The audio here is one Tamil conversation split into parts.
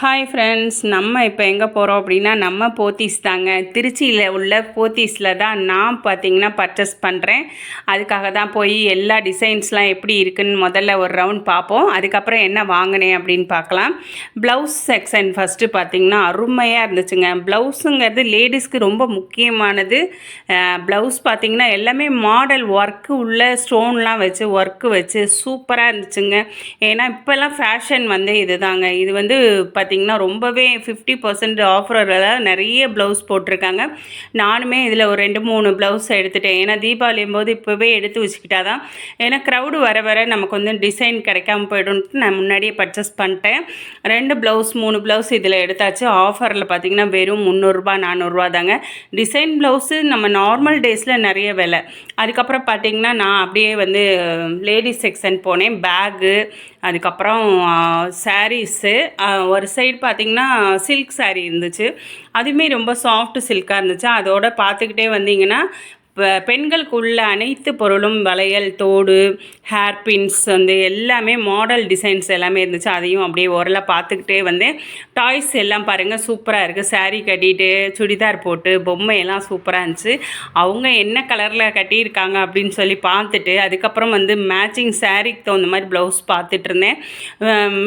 ஹாய் ஃப்ரெண்ட்ஸ் நம்ம இப்போ எங்கே போகிறோம் அப்படின்னா நம்ம போத்தீஸ் தாங்க. திருச்சியில் உள்ள போத்தீஸில் தான் நான் பார்த்தீங்கன்னா பர்ச்சேஸ் பண்ணுறேன் அதுக்காக தான் போய் எல்லா டிசைன்ஸ்லாம் எப்படி இருக்குன்னு முதல்ல ஒரு ரவுண்ட் பார்ப்போம் அதுக்கப்புறம் என்ன வாங்கினேன் அப்படின்னு பார்க்கலாம் ப்ளவுஸ் செக்ஷன் ஃபஸ்ட்டு பார்த்தீங்கன்னா அருமையாக இருந்துச்சுங்க. ப்ளவுஸுங்கிறது லேடிஸ்க்கு ரொம்ப முக்கியமானது. ப்ளவுஸ் பார்த்தீங்கன்னா எல்லாமே மாடல் ஒர்க்கு உள்ள ஸ்டோன்லாம் வச்சு ஒர்க்கு வச்சு சூப்பராக இருந்துச்சுங்க. ஏன்னா இப்போல்லாம் ஃபேஷன் வந்து இதுதாங்க. இது வந்து பார்த்திங்கன்னா ரொம்பவே ஃபிஃப்டி பர்சன்ட் ஆஃபரில் நிறைய ப்ளவுஸ் போட்டிருக்காங்க. நானுமே இதில் ஒரு ரெண்டு மூணு ப்ளவுஸ் எடுத்துட்டேன். ஏன்னா தீபாவளியும் போது இப்போவே எடுத்து வச்சுக்கிட்டா தான் ஏன்னா க்ரௌடு வர வர நமக்கு வந்து டிசைன் கிடைக்காம போய்டும்ட்டு நான் முன்னாடியே பர்ச்சேஸ் பண்ணிட்டேன். ரெண்டு ப்ளவுஸ் மூணு ப்ளவுஸ் இதில் எடுத்தாச்சு. ஆஃபரில் பார்த்திங்கன்னா வெறும் முந்நூறுரூபா நானூறுரூவா தாங்க. டிசைன் ப்ளவுஸு நம்ம நார்மல் டேஸில் நிறைய விலை. அதுக்கப்புறம் பார்த்திங்கன்னா நான் அப்படியே வந்து லேடிஸ் செக்ஷன் போனேன். பேகு அதுக்கப்புறம் சாரீஸு ஒரு சைடு பார்த்திங்கன்னா சில்க் சாரீ இருந்துச்சு. அதுவுமே ரொம்ப சாஃப்ட் சில்காக இருந்துச்சு. அதோட பார்த்துக்கிட்டே வந்தீங்கன்னா பெண்களுக்கு உள்ள அனைத்து பொருளும் வளையல் தோடு ஹேர் பின்ஸ் வந்து எல்லாமே மாடல் டிசைன்ஸ் எல்லாமே இருந்துச்சு. அதையும் அப்படியே ஓரளவு பார்த்துக்கிட்டே வந்தேன் டாய்ஸ் எல்லாம் பாருங்கள் சூப்பராக இருக்குது சாரீ கட்டிட்டு சுடிதார் போட்டு பொம்மை எல்லாம் சூப்பராக இருந்துச்சு. அவங்க என்ன கலரில் கட்டியிருக்காங்க அப்படின்னு சொல்லி பார்த்துட்டு அதுக்கப்புறம் வந்து மேட்சிங் சாரீக்கு தகுந்த மாதிரி ப்ளவுஸ் பார்த்துட்டு இருந்தேன்.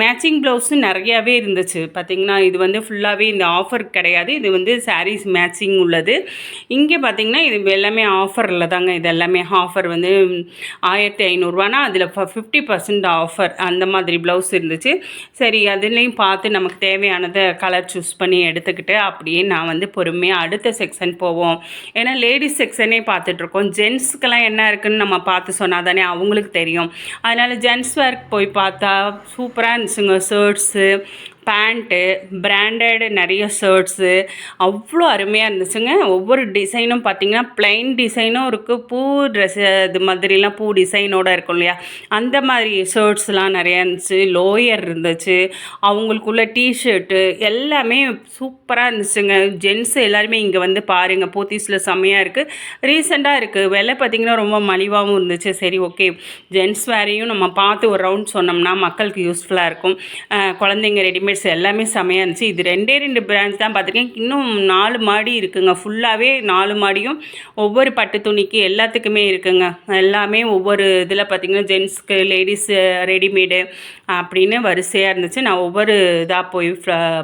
மேட்சிங் ப்ளவுஸும் நிறையாவே இருந்துச்சு. பார்த்திங்கன்னா இது வந்து ஃபுல்லாகவே இந்த ஆஃபர் கிடையாது. இது வந்து சாரீஸ் மேட்சிங் உள்ளது. இங்கே பார்த்திங்கன்னா இது எல்லாமே ஆஃபரில் தாங்க இது எல்லாமே ஆஃபர் வந்து ஆயிரத்தி ஐநூறுரூவானா அதில் ஃபிஃப்டி பர்சன்ட் ஆஃபர் அந்த மாதிரி ப்ளவுஸ் இருந்துச்சு. சரி அதுலேயும் பார்த்து நமக்கு தேவையானதை கலர் சூஸ் பண்ணி எடுத்துக்கிட்டு அப்படியே நான் வந்து பொறுமையாக அடுத்த செக்ஷன் போவோம். ஏன்னா லேடிஸ் செக்ஷனே பார்த்துட்ருக்கோம். ஜென்ஸுக்கெல்லாம் என்ன இருக்குதுன்னு நம்ம பார்த்து சொன்னால் தானே அவங்களுக்கு தெரியும். அதனால் ஜென்ஸ் ஒர்க் போய் பார்த்தா சூப்பராக இருந்துச்சுங்க ஷர்ட்ஸு பேண்ட்டு பிராண்டடு நிறைய ஷர்ட்ஸு அவ்வளோ அருமையாக இருந்துச்சுங்க. ஒவ்வொரு டிசைனும் பார்த்திங்கன்னா ப்ளைன் டிசைனும் இருக்குது பூ ட்ரெஸ் இது மாதிரிலாம் பூ டிசைனோடு இருக்கும் இல்லையா? அந்த மாதிரி ஷர்ட்ஸ்லாம் நிறையா இருந்துச்சு. லோயர் இருந்துச்சு. அவங்களுக்குள்ள டிஷர்ட்டு எல்லாமே சூப்பராக இருந்துச்சுங்க. ஜென்ஸ் எல்லாருமே இங்கே வந்து பாருங்கள் போத்தீஸில் செம்மையாக இருக்குது ரீசெண்டாக இருக்குது விலை பார்த்திங்கன்னா ரொம்ப மலிவாகவும் இருந்துச்சு. சரி ஓகே ஜென்ஸ் வேறையும் நம்ம பார்த்து ஒரு ரவுண்ட் சொன்னோம்னா மக்களுக்கு யூஸ்ஃபுல்லாக இருக்கும். குழந்தைங்க ரெடிமேட் ரெடிமேட்ஸ் எல்லாமே செமையாக இருந்துச்சு. இது ரெண்டே ரெண்டு பிராண்ட்ஸ் தான் பார்த்துருக்கேன். இன்னும் நாலு மாடி இருக்குங்க. ஃபுல்லாகவே நாலு மாடியும் ஒவ்வொரு பட்டு துணிக்கு எல்லாத்துக்குமே இருக்குங்க. எல்லாமே ஒவ்வொரு இதில் பார்த்திங்கன்னா ஜென்ஸ்க்கு லேடிஸு ரெடிமேடு அப்படின்னு வரிசையாக இருந்துச்சு. நான் ஒவ்வொரு இதாக போய்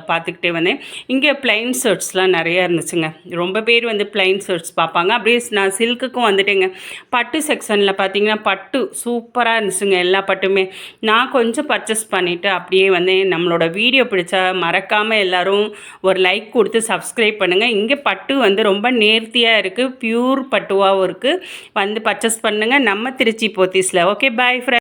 பார்த்துக்கிட்டே வந்தேன். இங்கே பிளைன் ஷர்ட்ஸ்லாம் நிறையா இருந்துச்சுங்க. ரொம்ப பேர் வந்து பிளைன் ஷர்ட்ஸ் பார்ப்பாங்க. அப்படியே நான் சில்க்குக்கும் வந்துட்டேங்க. பட்டு செக்ஷனில் பார்த்தீங்கன்னா பட்டு சூப்பராக இருந்துச்சுங்க. எல்லா பட்டுமே. நான் கொஞ்சம் பர்ச்சேஸ் பண்ணிவிட்டு அப்படியே வந்து நம்மளோட வீடியோ வீடியோ பிடிச்சா மறக்காமல் எல்லோரும் ஒரு லைக் கொடுத்து சப்ஸ்கிரைப் பண்ணுங்கள் இங்கே பட்டு வந்து ரொம்ப நேர்த்தியாக இருக்குது ப்யூர் பட்டுவாகவும் இருக்குது வந்து பர்ச்சேஸ் பண்ணுங்கள் நம்ம திருச்சி போத்தீஸில். Okay bye friend